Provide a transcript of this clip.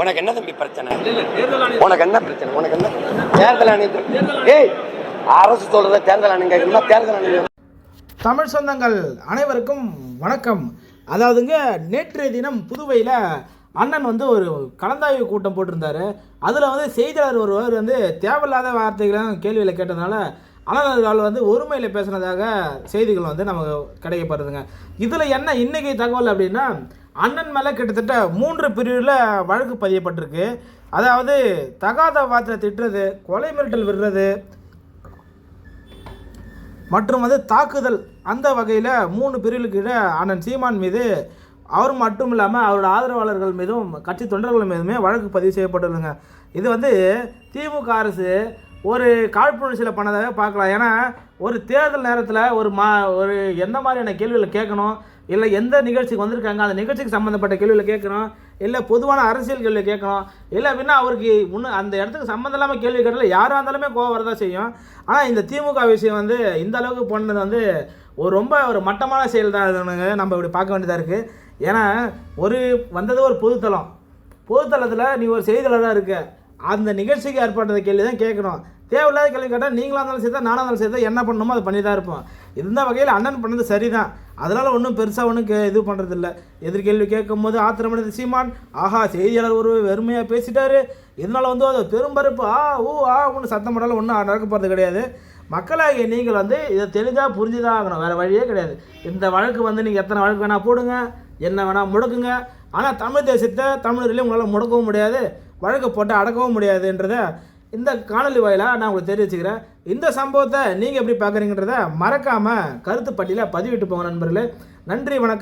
உனக்கு என்ன தம்பி பிரச்சனை? இல்ல, இல்ல, தேர்தல் ஆணையம். உனக்கு என்ன பிரச்சனை? உனக்கு என்ன? தேர்தல் ஆணையத்தில் ஏய் அரசு சொல்றத தேர்தல் ஆணையம் கேட்கணுமா தேர்தல் ஆணையம் தமிழ் சொந்தங்கள் அனைவருக்கும் வணக்கம். அதாவதுங்க நேற்றைய தினம் புதுவையில் அண்ணன் வந்து ஒரு கலந்தாய்வு கூட்டம் போட்டிருந்தாரு. அதில் வந்து செய்தியாளர் ஒருவர் வந்து தேவையில்லாத வார்த்தைகளை கேள்வியில் கேட்டதுனால அண்ணன் வந்து ஒருமையில் பேசுனதாக செய்திகள் வந்து நமக்கு கிடைக்கப்படுதுங்க. இதில் என்ன இன்னைக்கு தகவல் அப்படின்னா அண்ணன் மேலே கிட்டத்தட்ட மூன்று பிரிவில் வழக்கு பதியப்பட்டிருக்கு. அதாவது தகாத வார்த்தை திட்டுறது கொலை மிரட்டல் விடுறது மற்றும் வந்து தாக்குதல் அந்த வகையில் மூணு பிரிவுகளுக்கு கீழே அண்ணன் சீமான் மீது அவர் மட்டும் இல்லாமல் அவரோட ஆதரவாளர்கள் மீதும் கட்சி தொண்டர்கள் மீதுமே வழக்கு பதிவு செய்யப்பட்டுள்ளதுங்க இது வந்து திமுக அரசு ஒரு காழ்ப்புணர்ச்சியில் பண்ணதாக பார்க்கலாம். ஏன்னா ஒரு தேர்தல் நேரத்தில் ஒரு மா ஒரு எந்த மாதிரியான கேள்விகளை கேட்கணும்? இல்லை எந்த நிகழ்ச்சிக்கு வந்திருக்காங்க? அந்த நிகழ்ச்சிக்கு சம்மந்தப்பட்ட கேள்விகளை கேட்கணும். இல்லை பொதுவான அரசியல் கேள்வி கேட்கணும். இல்லை அப்படின்னா அவருக்கு முன்னு அந்த இடத்துக்கு சம்மந்தம் இல்லாமல் கேள்வி கேட்டாலும் யாராக இருந்தாலுமே கோவம் வரதான் செய்யும். ஆனால் இந்த திமுக விஷயம் வந்து இந்த அளவுக்கு பண்ணது வந்து ஒரு ரொம்ப ஒரு மட்டமான செயல் தான் இதுனுங்க நம்ம இப்படி பார்க்க வேண்டியதாக இருக்குது ஏன்னா ஒரு வந்தது ஒரு பொதுத்தளம். பொதுத்தளத்தில் நீ ஒரு செய்தியாளராக இருக்க. அந்த நிகழ்ச்சிக்கு ஏற்பட்ட கேள்வி தான் கேட்கணும். தேவையில்லாத கேள்வி கேட்டால் நீங்களாக இருந்தாலும் சரி தான் நானாக இருந்தாலும் சரி தான் என்ன பண்ணணுமோ அதை பண்ணி தான் இருப்போம். இந்த வகையில் அண்ணன் பண்ணது சரிதான். அதனால் ஒன்றும் பெருசாக ஒன்றும் கே இது பண்ணுறதில்ல எதிர்கேள்வி கேட்கும் போது ஆத்திரமடைந்த சீமான் ஆஹா செய்தியாளர் ஒரு வெறுமையாக பேசிட்டாரு. இதனால் வந்து அது பெரும்பருப்பு ஆ ஊ ஆ ஒன்று சத்தம் போட்டாலும் ஒன்றும் நடக்க போகிறது கிடையாது. மக்களாகிய நீங்கள் வந்து இதை தெளிதாக புரிஞ்சுதான் ஆகணும் வேறு வழியே கிடையாது. இந்த வழக்கு வந்து நீங்கள் எத்தனை வழக்கு வேணால் போடுங்க. என்ன வேணால் முடக்குங்க. ஆனால் தமிழ் தேசத்தை தமிழர்களையும் உங்களால் முடக்கவும் முடியாது. வழக்கு போட்டு அடக்கவும் முடியாதுன்றத இந்த காணொலி வாயிலாக நான் உங்களுக்கு தெரிவிச்சுக்கிறேன். இந்த சம்பவத்தை நீங்கள் எப்படி பார்க்குறீங்கன்றத மறக்காமல் கருத்து பதிவிட்டு போங்க நண்பர்களே. நன்றி வணக்கம்.